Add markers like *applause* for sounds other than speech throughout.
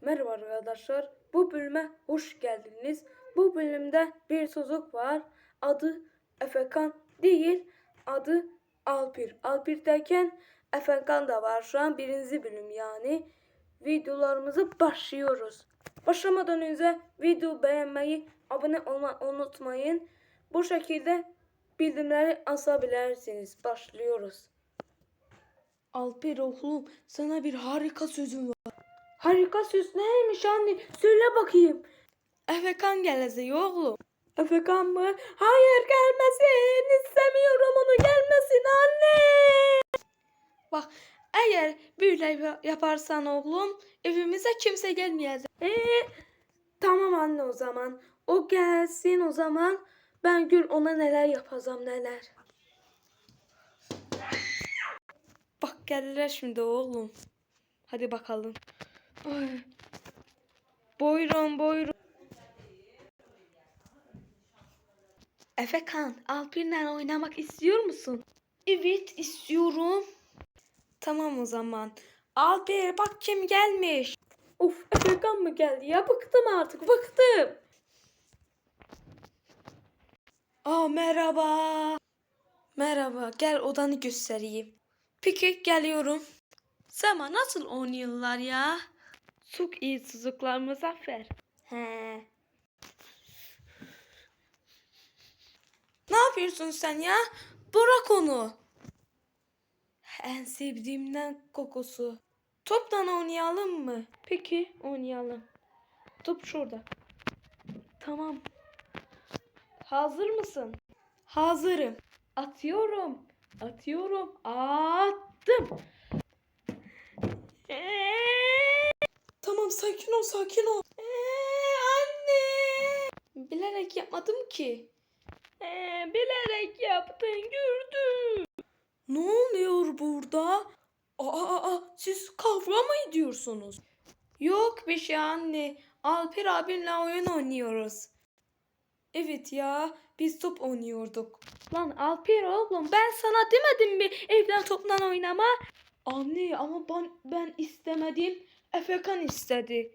Merhaba arkadaşlar. Bu bölüme hoş geldiniz. Bu bölümde bir çocuk var. Adı Efekan değil. Adı Alpir. Alpir derken Efekan da var. Şu an birinci bölüm yani. Videolarımıza başlıyoruz. Başlamadan önce video beğenmeyi, abone olmayı unutmayın. Bu şekilde bildirimleri asabilirsiniz. Başlıyoruz. Alper oğlum sana bir harika sözüm var. Harika söz neymiş anne? Söyle bakayım. Efekan gelecek oğlum. Efekan mı? Hayır gelmesin. İstemiyorum onu gelmesin anne. Bak eğer böyle yaparsan oğlum evimize kimse gelmeyecek. Ee, tamam anne o zaman. O gelsin o zaman. Ben gül ona neler yapacağım neler. Bak geldiler şimdi oğlum. Hadi bakalım. Ay. Buyurun buyurun. Efekan, Alpin'le oynamak istiyor musun? Evet istiyorum. Tamam o zaman. Alper bak kim gelmiş. Of Efekan mı geldi ya? Bıktım artık bıktım. Aa merhaba. Merhaba gel odanı göstereyim. Peki geliyorum. Sema nasıl oynuyorlar ya? Çok iyi çocuklar Muzaffer. He. Ne yapıyorsun sen ya? Bırak onu. En sevdiğimden kokusu. Toptan oynayalım mı? Peki oynayalım. Top şurada. Tamam. Hazır mısın? Hazırım. Atıyorum. Atıyorum. Attım. *laughs* Tamam sakin ol sakin ol. Ee, anne. Bilerek yapmadım ki. Ee, bilerek yaptın gördüm. Ne oluyor burada? Aa, aa, siz kavga mı ediyorsunuz? Yok bir şey anne. Alper abimle oyun oynuyoruz. Evet ya biz top oynuyorduk. Lan Alper oğlum ben sana demedim mi evden topla oynama? Anne ama ben, ben istemedim. Efekan istedi.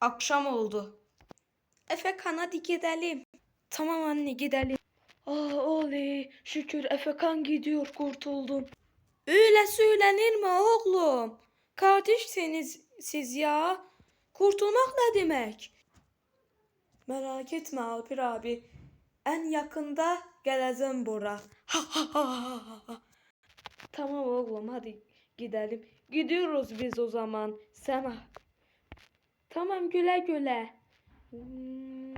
Akşam oldu. Efekan hadi gidelim. Tamam anne gidelim. Ah oley şükür Efekan gidiyor kurtuldum. Öyle söylenir mi oğlum? Kardeşseniz siz ya. Kurtulmak ne demek? Merak etme Alpir abi. En yakında geleceğim bura. Ha ha ha ha ha. Tamam oğlum hadi gidelim. Gidiyoruz biz o zaman. Sema. Tamam güle güle. Hmm.